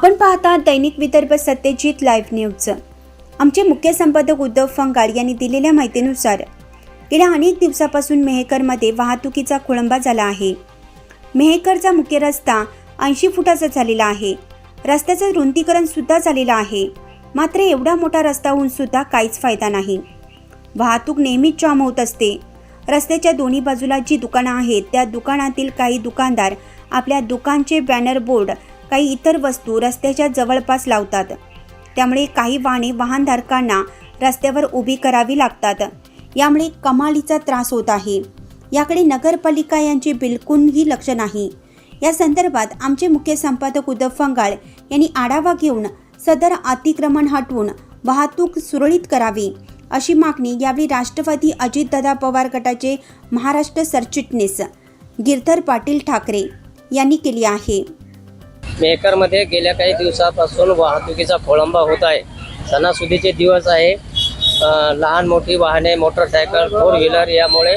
आपण पाहता दैनिक Vidarbha Satyajit live news. आमचे मुख्य संपादक उद्धव फंगाड यांनी दिलेल्या माहितीनुसार गेल्या अनेक दिवसापासून मेहेकरमध्ये वाहतुकीचा खोळंबा झाला आहे. मेहेकरचा मुख्य रस्ता ऐंशी फुटाचा झालेला आहे. रस्त्याचं रुंदीकरण सुद्धा झालेलं आहे. मात्र एवढा मोठा रस्ता होऊन सुद्धा काहीच फायदा नाही. वाहतूक नेहमीच जाम होत असते. रस्त्याच्या दोन्ही बाजूला जी दुकानं आहेत त्या दुकानातील काही दुकानदार आपल्या दुकानचे बॅनर बोर्ड काही इतर वस्तू रस्त्याच्या जवळपास लावतात. त्यामुळे काही वाहने वाहनधारकांना रस्त्यावर उभी करावी लागतात. यामुळे कमालीचा त्रास होत आहे. याकडे नगरपालिका यांचे बिलकुलही लक्ष नाही. या संदर्भात आमचे मुख्य संपादक उद्धव फंगाळ यांनी आढावा घेऊन सदर अतिक्रमण हटवून वाहतूक सुरळीत करावी अशी मागणी यावेळी राष्ट्रवादी अजितदादा पवार गटाचे महाराष्ट्र सरचिटणीस गिरधर पाटील ठाकरे यांनी केली आहे. मेहकरमध्ये गेल्या काही दिवसापासून वाहतुकीचा खोळंबा होत आहे. सणासुदीचे दिवस आहे. लहान मोठी वाहने मोटरसायकल फोर व्हीलर यामुळे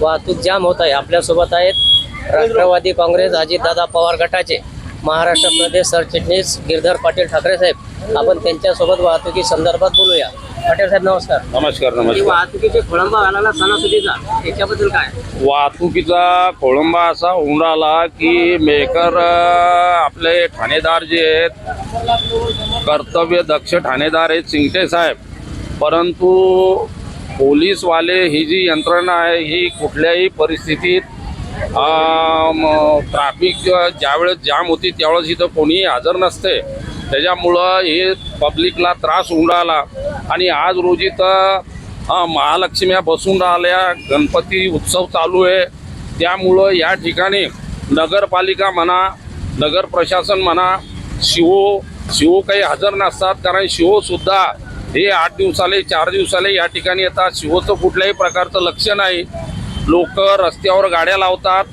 वाहतूक जाम होत आहे. आपल्यासोबत आहेत राष्ट्रवादी काँग्रेस अजितदादा पवार गटाचे महाराष्ट्र प्रदेश सरचिटणीस गिरधर पाटील ठाकरे साहेब. आपण त्यांच्यासोबत वाहतुकी संदर्भात बोलूया. पाटील साहेब नमस्कार. नमस्कार नमस्कार. वाहतुकीचे खोळंबा सणासुदीचा याच्याबद्दल काय? वाहतुकीचा खोळंबा असा होऊन राहिला की मेकर आपले ठाणेदार जे आहेत कर्तव्य दक्ष ठाणेदार आहेत सिंगटे साहेब. परंतु पोलीसवाले ही जी यंत्रणा आहे ही कुठल्याही परिस्थितीत ट्रॅफिक ज्यावेळेस जाम होती त्यावेळेस इथं कोणीही हजर नसते. त्याच्यामुळं हे पब्लिकला त्रास होऊन राहिला. आणि आज रोजी तर महालक्ष्म्या बसून राहिल्या. गणपती उत्सव चालू आहे. त्यामुळं या ठिकाणी नगरपालिका म्हणा नगर प्रशासन म्हणा शिवो शिवो काही हजर नसतात. कारण शिवोसुद्धा हे आठ दिवसाले चार दिवसाले या ठिकाणी येतात. शिवोचं कुठल्याही प्रकारचं लक्ष नाही. लोक रस्त्यावर गाड्या लावतात.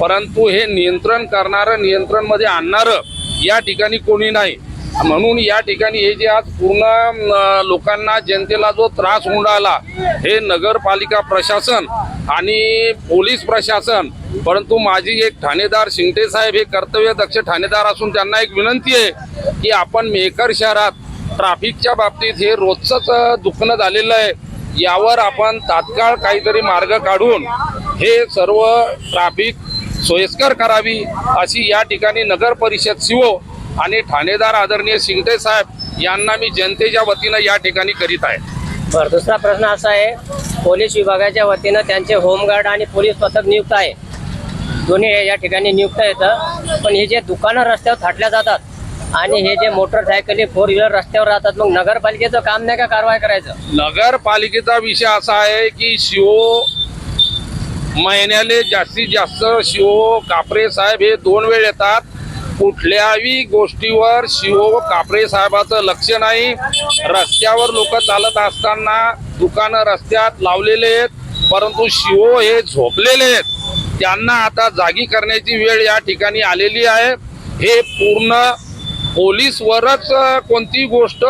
परंतु हे नियंत्रण करणारं नियंत्रणमध्ये आणणारं या ठिकाणी कोणी नाही. म्हणून या ठिकाणी हे जे आज पूर्ण लोकांना जनतेला जो त्रास होऊन राहिला हे नगरपालिका प्रशासन आणि पोलीस प्रशासन परंतु माझी एक ठाणेदार शिंगटे साहेब हे कर्तव्य दक्ष ठाणेदार असून त्यांना एक विनंती आहे की आपण मेकर शहरात ट्रॅफिकच्या बाबतीत हे रोजचंच दुखणं झालेलं आहे. यावर आपण तात्काळ काहीतरी मार्ग काढून हे सर्व ट्रॅफिक सोयीस्कर करावी अशी या ठिकाणी नगर परिषद शिवो आणि ठाणेदार आदरणीय शिंगटे साहेब यांना मी जनतेच्या वतीनं या ठिकाणी करीत आहे. बरं दुसरा प्रश्न असा आहे पोलीस विभागाच्या वतीनं त्यांचे होमगार्ड आणि पोलीस पथक नियुक्त आहे. दोन्ही या ठिकाणी नियुक्त येतं. पण हे जे दुकानं रस्त्यावर थाटल्या जातात आणि हे जे मोटरसायकली फोर व्हीलर रस्त्यावर राहतात मग नगरपालिकेचं काम नाही का कारवाई करायचं? नगरपालिकेचा विषय असा आहे की शिवो महिन्याले जास्तीत जास्त शिवो कापरे साहेब हे दोन वेळ येतात. कुठल्याही गोष्टीवर शिवो कापरे साहेबाचं लक्ष नाही. रस्त्यावर लोक चालत असताना दुकानं रस्त्यात लावलेले आहेत परंतु शिवो हे झोपलेले आहेत. त्यांना आता जागी करण्याची वेळ या ठिकाणी आलेली आहे. हे पूर्ण पोलीसवरच कोणती गोष्ट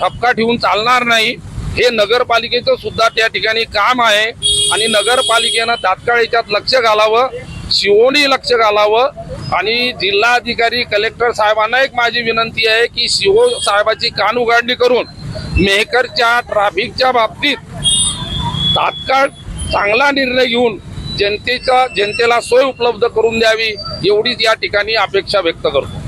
ठपका ठेवून चालणार नाही. हे नगरपालिकेचं सुद्धा त्या ठिकाणी काम आहे. आणि नगरपालिकेनं तात्काळ याच्यात लक्ष घालावं शिवोनी लक्ष घालावं. आणि जिल्हाधिकारी कलेक्टर साहेबांना एक माझी विनंती आहे की शिवो साहेबाची कान उघडणी करून मेहकरच्या ट्रॅफिकच्या बाबतीत तात्काळ चांगला निर्णय घेऊन जनतेचा जनतेला सोय उपलब्ध करून द्यावी एवढीच या ठिकाणी अपेक्षा व्यक्त करतो.